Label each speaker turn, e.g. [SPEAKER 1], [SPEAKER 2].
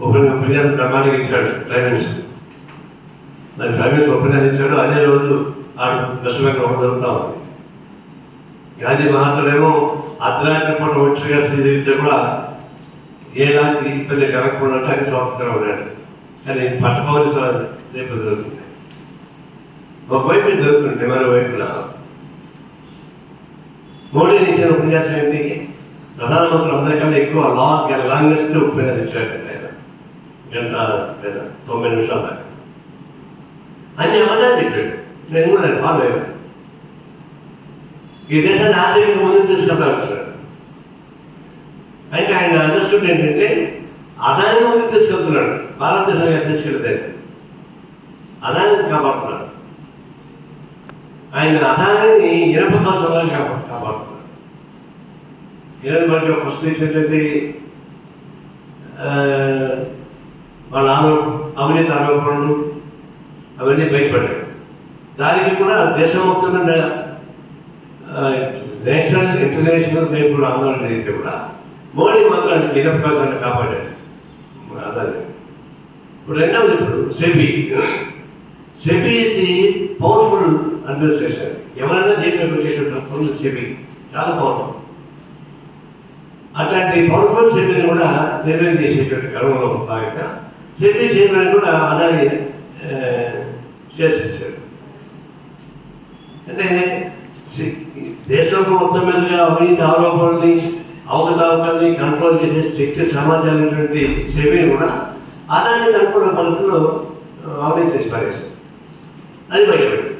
[SPEAKER 1] ఒకరిని ఉపన్యాసం బ్రహ్మాండంగా ఇచ్చాడు క్లైమేట్స్ మరి క్లైమేట్స్ ఉపన్యాసం ఇచ్చాడు. అదే రోజు ఆడు దశకంగా ఒకటి జరుగుతూ ఉంది. గాంధీ మహాత్ముడేమో అర్ధరాత్రి పూట ఒంటరిగా స్థితి కూడా ఏలాంటి ఇబ్బంది కలగకుండా ఆయన స్వాతంత్రం ఉన్నాడు. కానీ పట్టపౌరి రేపు జరుగుతుంది. ఒకవైపు ఇది జరుగుతుంటే మరోవైపున మోడీ ఇచ్చిన ఉపన్యాసం ఏంటి? ప్రధానమంత్రులు అందరికన్నా ఎక్కువ లా లాంగెస్ట్ ఉపన్యాసం ఇచ్చారు గంట లేదా తొమ్మిది నిమిషాల దాకా అన్ని అబద్ధాలు చెప్పాడు నేను కూడా నేను ఫాలో అయ్యాను ఈ దేశాన్ని ఆర్థికంగా ముందుకు తీసుకెళ్తారు అంటే ఆయన అండర్స్టూడ్ ఏంటంటే అదాన్ని ముందుకు తీసుకెళ్తున్నాడు భారతదేశాన్ని తీసుకెళ్తే అదాన్ని కాపాడుతున్నాడు ఆయన అదాన్ని ఇనప కవచంగా కాపా కాపాడుతున్నాడు ఇరవై మనకి ఫస్ట్ ఏంటంటే వాళ్ళ ఆరో అవినీతి ఆరోపణలు అవన్నీ బయటపడ్డాయి. దానికి కూడా దేశం మొత్తం నేషనల్ ఇంటర్నేషనల్ మేము కూడా ఆందోళన అయితే కూడా మోడీ మాత్రం నిరపకాశాన్ని కాపాడాడు. అదే. ఇప్పుడు రెండవది ఇప్పుడు SEBI. SEBI is the powerful administration ఎవరైనా జైలు చేసేటప్పుడు సెబీ. చాలా పవర్ఫుల్ అట్లాంటి పవర్ఫుల్ సెబీని కూడా నిర్ణయం చేసేటువంటి క్రమంలో భాగంగా సెబీ చైర్మన్ కూడా అదాని చేసేసాడు. అంటే దేశం మొత్తం మీదుగా అవినీతి ఆరోపణల్ని అవకతవకల్ని కంట్రోల్ చేసే శక్తి సమాజమైనటువంటి సెమీ కూడా అదాని కనుక్కున్న పద్ధతిలో అవినీతి చేసి పారేశారు అది బయటపడింది